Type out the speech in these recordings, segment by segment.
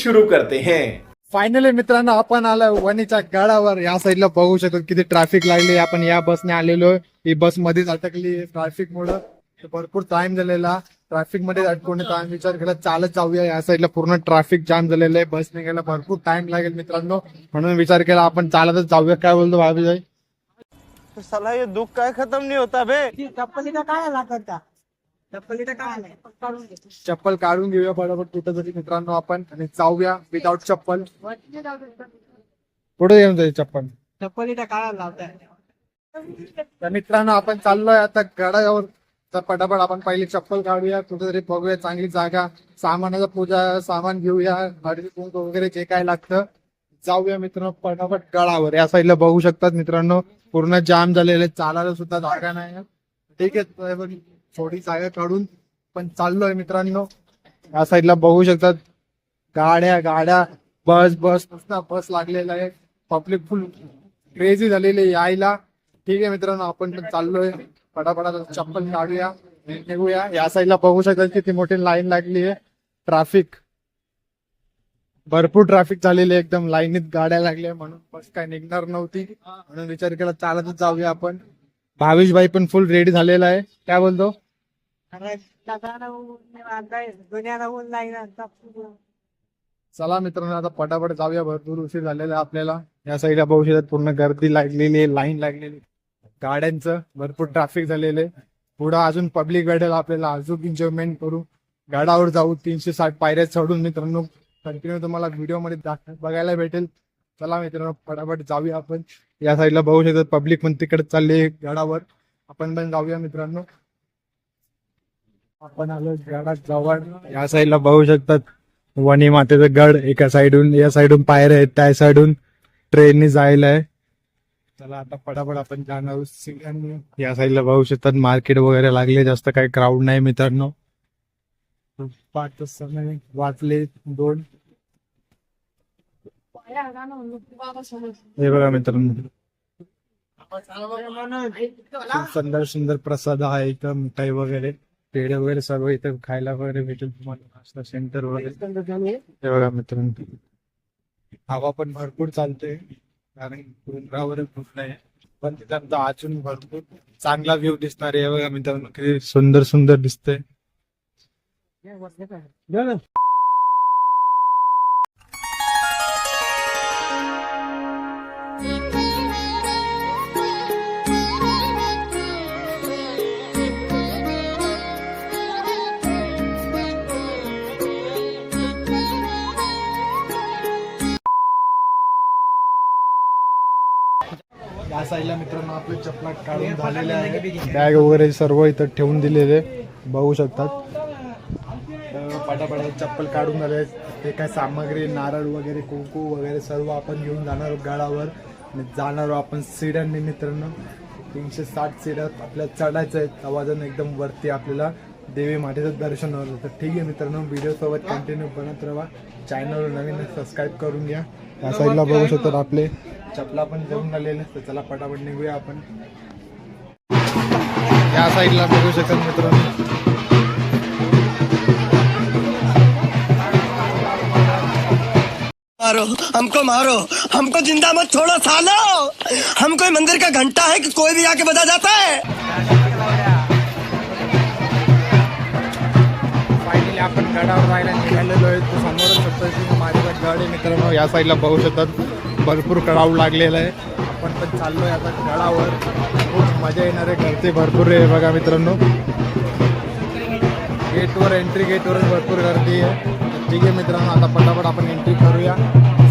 शुरू करते हैं। फायनली मित्रांनो आपण आलो वणीच्या गडावर. या साईडला बघू शकतो किती ट्रॅफिक लागली आपण या बसने आलेलो ही बस मध्येच अटकली ट्रॅफिक मुळे. भरपूर टाइम झालेला ट्रॅफिकमध्ये अडकून येतो. आम्ही विचार केला चालत जाऊया. या साईडला पूर्ण ट्रॅफिक जाम झालेलं आहे. बस निघायला भरपूर टाइम लागेल मित्रांनो. म्हणून विचार केला आपण चालतच जाऊया. काय बोलतो भाभी जाई साला ये दुख काय खत्म नहीं होता बे चप्पलीचा काय आला करता चप्पलीचा काय आलाय काढून घे चप्पल काढून घेऊया बरोबर कुठं तरी मित्रांनो आपण. आणि जाऊया विदाऊट चप्पल. पुढे येऊन जाईल चप्पल? चप्पलीचा काय लावताय. तर मित्रांनो आपण चाललोय आता गडावर. तर पटापट आपण पहिली चप्पल काढूया. कुठेतरी बघूया चांगली जागा. सामानाचा पूजा सामान घेऊया. हळदी कुंकू वगैरे जे काय लागतं. जाऊया मित्रांनो पटापट गडावर. या साईडला बघू शकतात मित्रांनो. पूर्ण जाम झालेले चालायला सुद्धा जागा नाही ठीक आहे थोडी जागा काढून पण चाललोय मित्रांनो. या साईडला बघू शकतात. गाड्या गाड्या बस बस नुसता बस लागलेला आहे. पब्लिक फुल क्रेझी झालेली आहे यायला. ठीक आहे मित्रांनो आपण पण चाललोय. पटापटा चप्पल काढूया निघूया. या साईडला बघू शकतात किती मोठी लाईन लागली आहे. ट्रॅफिक भरपूर ट्रॅफिक झालेली एकदम लाईनीत गाड्या लागल्या म्हणून. बस काय निघणार नव्हती. म्हणून विचार केला चालतच जाऊया आपण. भावेश भाई पण फुल रेडी झालेला आहे. काय बोलतो? चला मित्रांनो आता पटापट जाऊया. भरपूर उशीर झालेला आपल्याला. या साईडला बघू शकतात पूर्ण गर्दी लागलेली आहे लाईन लागलेली. गाड्यांचं भरपूर ट्रॅफिक झालेलं आहे. पुढं अजून पब्लिक भेटेल आपल्याला. अजून एन्जॉयमेंट करू. गाडावर जाऊ तीनशे साठ पायऱ्या चढून मित्रांनो. कंटिन्यू तुम्हाला व्हिडिओमध्ये बघायला भेटेल. चला मित्रांनो फटाफट जाऊया आपण. या साईडला बघू शकतात पब्लिक पण तिकडे चालले गडावर आपण पण जाऊया मित्रांनो. आपण आलो गडात जवळ. या साईडला बघू शकतात वणी मातेचं गड एका साईडून या साईडून पायऱ्या आहेत त्या साईडून ट्रेननी जायला आहे. चला आता पटापट आपण जाणार सिंगांनी. या साईडला बघू शकतात मार्केट वगैरे लागले जास्त काही क्राऊड नाही मित्रांनो. पाच समय वाचले दोन. हे बघा मित्रांनो सुंदर सुंदर प्रसाद आहे इथं मिठाई वगैरे पेढे वगैरे सर्व इथं खायला वगैरे भेटेल तुम्हाला सेंटर वगैरे. हे बघा मित्रांनो. हवा पण भरपूर चालते कारण डोंगरावर खूप नाही पण तिथं अजून भरपूर चांगला व्ह्यू दिसणार आहे. बघा मित्रांनो किती सुंदर सुंदर दिसतंय. या साईडला मित्रांनो आपले चपला काढून झालेले आहे. बॅग वगैरे सर्व इथं ठेवून दिलेले बघू शकतात. तर पटापटा चप्पल काढून झाले ते काय सामग्री नारळ वगैरे कुंकू वगैरे सर्व आपण घेऊन जाणार गडावर. आणि जाणार आपण सिड्यांनी मित्रांनो. तीनशे साठ सिड्या आपल्याला चढायचं आहे आवाजानं एकदम वरती आपल्याला देवी मातेचं दर्शन होतं तर ठीक आहे मित्रांनो व्हिडिओ सोबत कंटिन्यू बनत राहा. चॅनल नवीन सबस्क्राईब करून घ्या. या साईडला बघू शकतात आपले. चपला पण घेऊन आलेले तर चला पटापट निघूया आपण. या साईडला बघू शकतात मित्रांनो. मारो हमको मारो हमको जिंदा मत छोड़ो सालो। हम कोई मंदिर का घंटा है कि कोई भी आके बजा जाता है। फायनली आपण गडावर जायला निघालेलो आहे तो समोरच शकतो माझ्या गड आहे मित्रांनो या साईडला बघू शकतात. भरपूर क्राऊड लागलेला आहे. आपण पण चाललोय आता गडावर. खूप मजा येणार आहे गर्दी भरपूर आहे बघा मित्रांनो. गेटवर एंट्री गेटवरच भरपूर गर्दी आहे. ठीक आहे मित्रांनो आता पटापट आपण एंट्री करूया.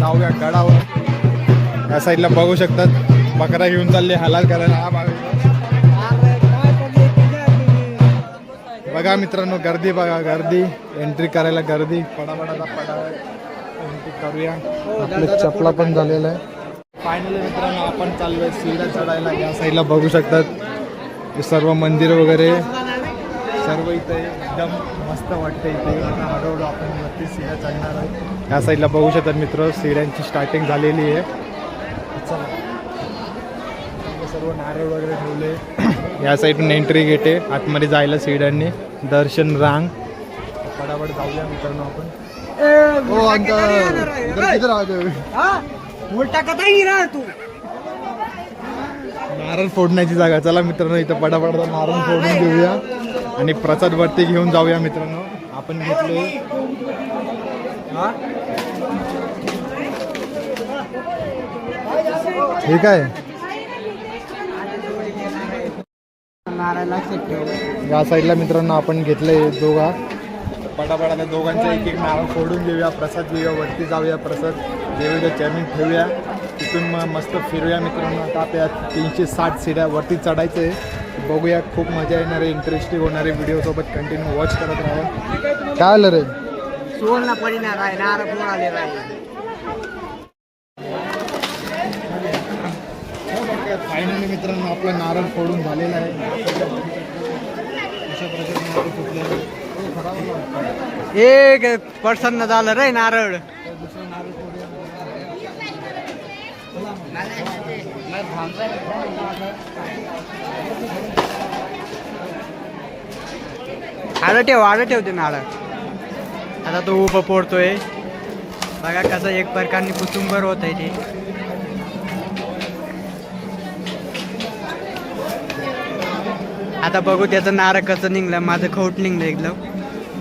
जाऊया गडावर. या साईडला बघू शकतात. बकरा घेऊन चालले हलाल करायला. हा भाग बघा मित्रांनो गर्दी बघा गर्दी. एंट्री करायला गर्दी. पडापडाला पडा करूया. आपले चपला पण झालेला आहे. फायनली मित्रांनो आपण चाललोय शिडा चढायला. या साईडला बघू शकतात. हे सर्व मंदिर वगैरे. सर्व इथे एकदम मस्त वाटतं इथे. आता हळूहळू आपण नक्की शिड्या चढणार आहे या साईडला बघू शकतात मित्र शिड्यांची स्टार्टिंग झालेली आहे. चला. सर्व नारळ वगैरे ठेवले. या साईडून एंट्री गेट आहे आतमध्ये जायला सीडांनी दर्शन रांग. फटाफट जाऊया मित्रांनो आपण. हो? अंकल इधर किधर आ जाओ उलटा कथा ही ना तू? नारळ फोडण्याची जागा. चला मित्रांनो इथं पटापट नारळ फोडून घेऊया. आणि प्रसाद वरती घेऊन जाऊया मित्रांनो. आपण घेतलोय ठीक आहे या साईडला मित्रांनो आपण घेतलंय दोघा. पटापट आता दोघांचा एक एक नारळ फोडून घेऊया प्रसाद घेऊया वरती जाऊया प्रसाद. देवीचं चॅमिन ठेवूया. तिथून मग मस्त फिरूया मित्रांनो. आता आपल्या तीनशे साठ सिड्या वरती चढायचं. आहे बघूया खूप मजा येणार आहे इंटरेस्टिंग होणारे व्हिडिओ सोबत कंटिन्यू वॉच करत राहा. काय आलं रे? सुवर्ण परिणाम आहे नारळ फोड आलेला आहे फायनली मित्रांनो आपला नारळ फोडून झालेला आहे. अशा प्रकारे नारळ फुटलेलं आहे. एक पर्सन झालं रे नारळ. आडं ठेव आडं ठेवते नारळ. आता तो उभं पोडतोय बघा कसं एक प्रकारने कुटुंबर होत आहे ते. आता बघू त्याचं नारळ कसं निघलं. माझं खोट निघलं एकदम.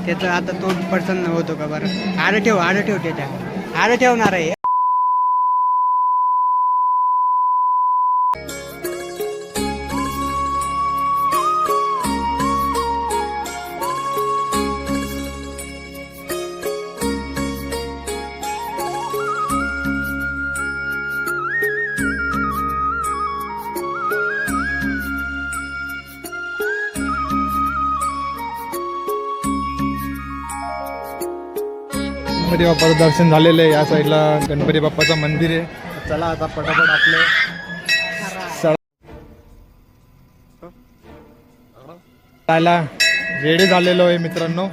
त्याचं आता तो प्रसन्न होतो का बरं? आडं ठेव आडं ठेव त्याच्या आडं ठेवणार आहे. गणपती बाप्पाचं दर्शन झालेलं आहे या साईडला. गणपती बाप्पाचं मंदिर आहे. चला आता पटापट आपलं जायला रेडी झालेलो आहे मित्रांनो.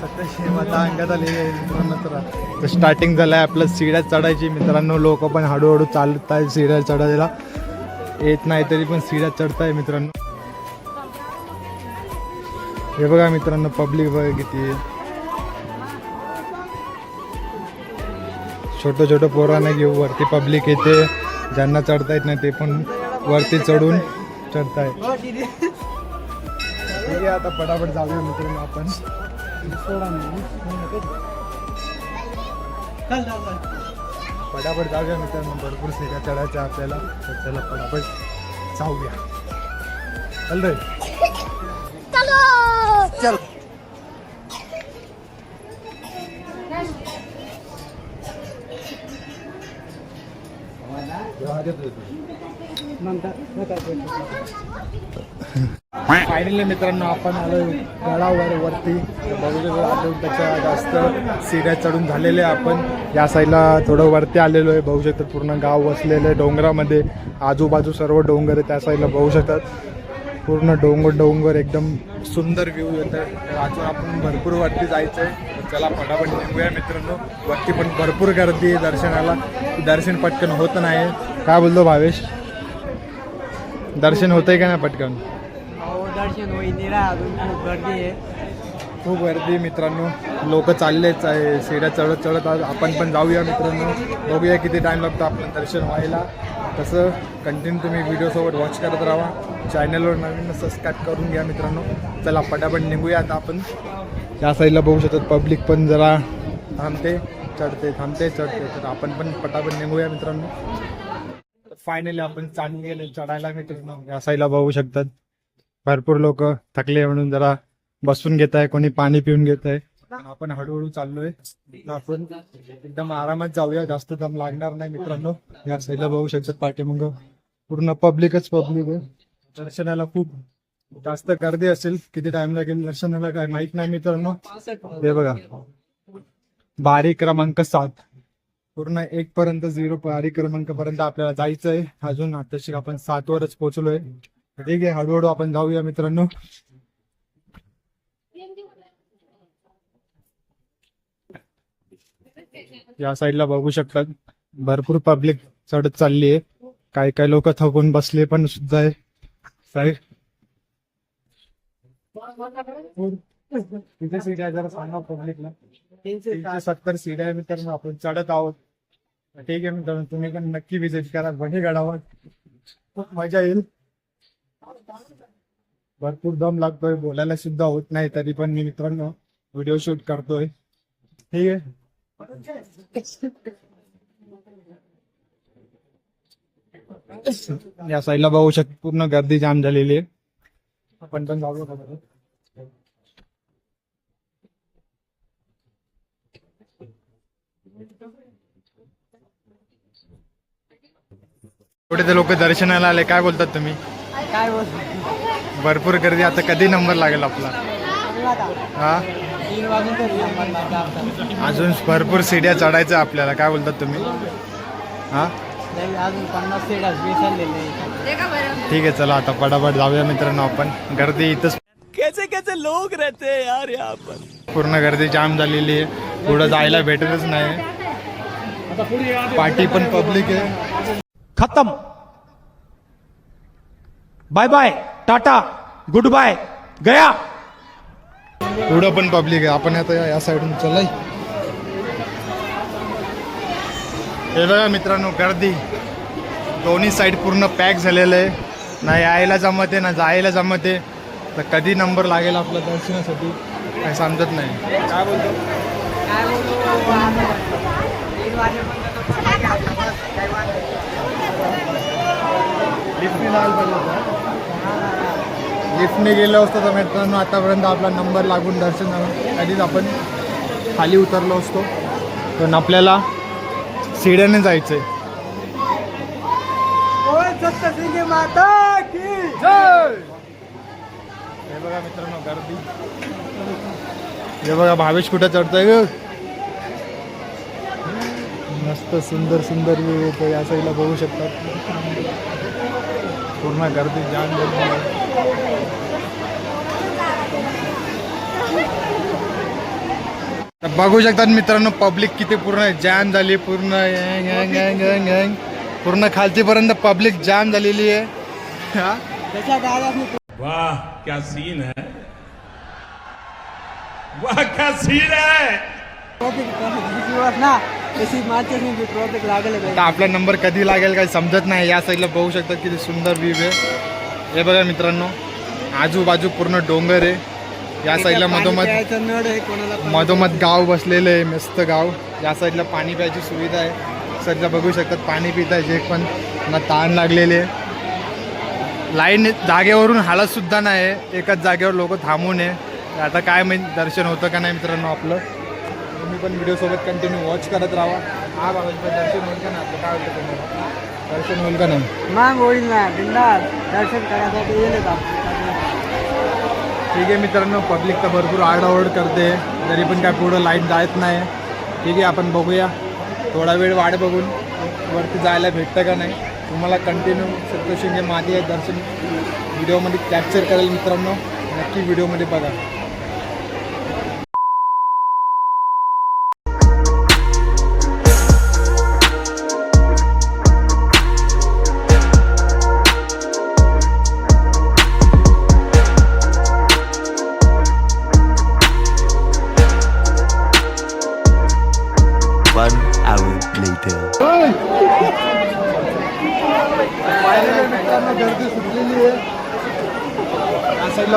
सत्याऐंशी माता आहे मित्रांनो स्टार्टिंग झालंय आपलं शिड्या चढायची. मित्रांनो लोक पण हळूहळू चालत आहे सिड्या चढायला. येत नाही तरी पण सिड्या चढताय मित्रांनो. हे बघा मित्रांनो पब्लिक बघा किती. आहे. छोटं छोटं पोरांना घेऊ वरती पब्लिक येते. ज्यांना चढता येत नाही ते पण वरती चढून चढताय आता पटापट जाऊया मित्रांनो आपण. पटापट जाऊया मित्रांनो भरपूर सिऱ्या चढायच्या आपल्याला. तर चला पटापट जाऊया. चल रे चल. फायनली मित्रांनो आपण आलो गडावर वरती त्याच्या जास्त सिड्या चढून झालेले आहे आपण. या साईडला थोडं वरती आलेलो आहे. बघू शकतात पूर्ण गाव वसलेलं आहे डोंगरामध्ये. आजूबाजू सर्व डोंगर आहे त्या साईडला बघू शकतात. पूर्ण डोंगर डोंगर एकदम सुंदर व्ह्यू येत आहे अजून आपण भरपूर वरती जायचं आहे चला फटाफट निघूया मित्रांनो. वरती पण भरपूर गर्दी आहे दर्शनाला. दर्शन पटकन होत नाही. काय बोलतो भावेश? दर्शन होतंय का नाही पटकन? हो दर्शन होईल गर्दी आहे. खूप गर्दी मित्रांनो. लोक चाललेच आहे. सिड्या चढत चढत आज आपण पण जाऊया मित्रांनो. बघूया किती टाईम लागतो आपलं दर्शन व्हायला. तसं कंटिन्यू तुम्ही व्हिडिओसोबत वॉच करत राहा. चॅनलवर नवीन सबस्क्राईब करून घ्या मित्रांनो. चला पटापट निघूया आता आपण. या साईडला बघू शकतात पब्लिक पण जरा थांबते चढते थांबते चढते. तर आपण पण पटापट निघूया मित्रांनो. फायनली आपण चांगले चढायला मित्रांनो. या साईडला बघू शकतात. भरपूर लोक थकले म्हणून जरा बसून घेत आहे कोणी पाणी पिऊन घेत आहे आपण हळूहळू चाललोय. आपण एकदम आरामात जाऊया. जास्त दम लागणार नाही मित्रांनो. या साईडला बघू शकतात पाठीमग. पूर्ण पब्लिकच पब्लिक आहे. दर्शनाला खूप जास्त गर्दी असेल. किती टाइम लागेल दर्शनाला काय माहीत नाही मित्रांनो. हे बघा. बारी क्रमांक सात. पूर्ण एक पर्यंत झिरो बारी क्रमांक पर्यंत आपल्याला जायचं आहे अजून आताशी आपण सात वरच पोहोचलोय. ठीक आहे. हळूहळू आपण जाऊया मित्रांनो. या साईडला बघू शकतात. भरपूर पब्लिक चढत चालली आहे. काही काही लोक थकून बसले पण सुद्धा आहे. साईड तिथे सीट आहे जरा सांगा पब्लिकला तीनशे सत्तर सीट आहे मित्रांनो आपण चढत आहोत. ठीक आहे मित्रांनो तुम्ही पण नक्की विजिट करा गडावर. खूप मजा येईल. भरपूर दम लागतोय बोलायला सुद्धा होत नाही तरी पण मी मित्रांनो व्हिडिओ शूट करतोय. ठीक आहे. या साईडला बघू शकतो पूर्ण गर्दी जाम झालेली आहे. आपण पण बरं? कुठे ते लोक दर्शनाला आले काय बोलतात तुम्ही? काय भरपूर गर्दी आता कधी नंबर लागेल आपला? हा? अजून भरपूर सीड्या चढायचं आपल्याला. काय बोलतात तुम्ही? हा? ठीक आहे चला आता पटापट जाऊया मित्रांनो आपण. गर्दी इथंच कैसे कैसे लोग रहते हैं यार यहाँ पर? पूर्ण गर्दी जाम झालेली आहे. पुढं जायला भेटतच नाही. पार्टी पण पब्लिक आहे. खत्म. Bye bye tata good bye गया. एवढं पण पब्लिक आहे. आपण आता या- साईडून चलाय हे बघा मित्रांनो गर्दी. दोन्ही साईड पूर्ण पॅक झालेलं आहे. ना यायला जमते ना जायला जमते तर कधी नंबर लागेल आपल्या दर्शनासाठी काही समजत नाही. काय बोलतो काय बोलू तीन वाजेपर्यंत तो पटाके आपला बस, काही वाजत नाही. लिफ्टने गेलो असतो तर मित्रांनो आतापर्यंत आपला नंबर लागून दर्शन झालं. कधीच आपण खाली उतरलो असतो. पण आपल्याला सिड्याने जायचंय. हे बघा मित्रांनो गर्दी. हे बघा भावेश कुठं चढतोय ग? मस्त सुंदर सुंदर व्ह्यू येतो या साईडला बघू शकतात पूर्ण गर्दी जाम झालेली आहे. तर बघू शकतात मित्रांनो पब्लिक किती पूर्ण जाम झाली पूर्ण. पूर्ण खालतीपर्यंत पब्लिक जाम झालेली आहे. हा? वाह क्या सीन है? वाह क्या सीन है? आपला नंबर कधी लागेल काही समजत नाही या साईडला बघू शकतात किती सुंदर व्ह्यू आहे. हे बघा मित्रांनो आजूबाजू पूर्ण डोंगर आहे. या साईडला मधोमध नड आहे कोणाला पाणी मधोमध गाव बसलेलं आहे मस्त गाव. या साईडला पाणी प्यायची सुविधा आहे. सध्या बघू शकतात पाणी पित आहे जे पण. ना ताण लागलेले आहे. लाईन जागेवरून हालत सुद्धा नाही आहे. एकाच जागेवर लोक थांबून आहे. आता काय माहिती दर्शन होतं का नाही मित्रांनो आपलं? तुम्ही पण व्हिडिओसोबत कंटिन्यू वॉच करत राहा. हा बाबा इथं दर्शन होईल का नाही आपलं? काय वाटतं तुम्हाला? दर्शन होईल का नाही? मांग होईल ना बिंदास. दर्शन करायसाठी येईल ठीक आहे मित्रांनो पब्लिक तर भरपूर आरडाओरड करते. तरी पण काय पुढं लाइट जात नाही. ठीक आहे आपण बघूया. थोडा वेळ वाट बघून वरती जायला भेटतं का नाही. तुम्हाला कंटिन्यू सप्तशिंगे मादी आहे दर्शन व्हिडिओमध्ये कॅप्चर करेल मित्रांनो. नक्की व्हिडिओमध्ये बघा.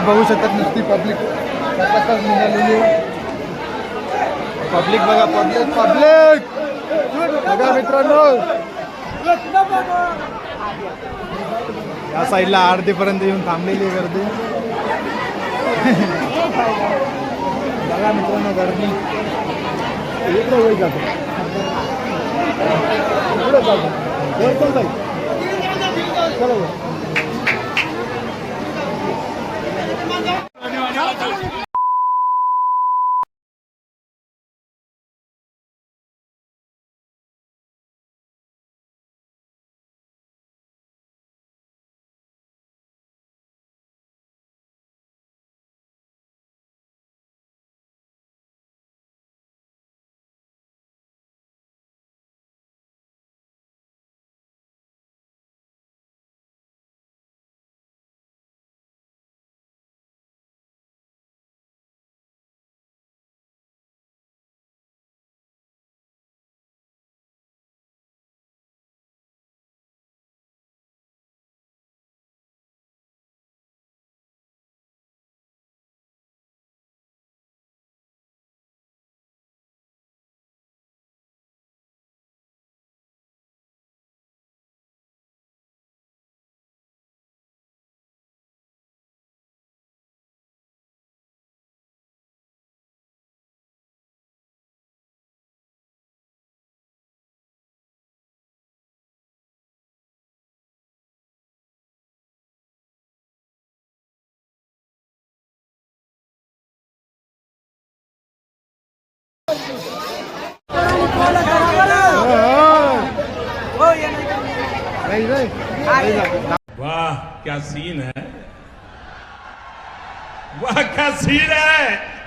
बघू शकतात नुसती पब्लिक निघालेली पब्लिक बघा पब्लिक पब्लिक बघा मित्रांनो. या साईडला आरतीपर्यंत येऊन थांबलेली गर्दी. बघा मित्रांनो गर्दी. इकडे होईल जातो. इकडे जातो. वरती चलो वाह क्या सीन है? वाह क्या सीन है?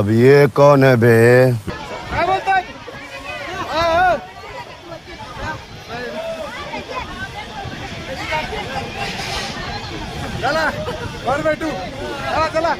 अब ये कौन है बे? भेटू चला चला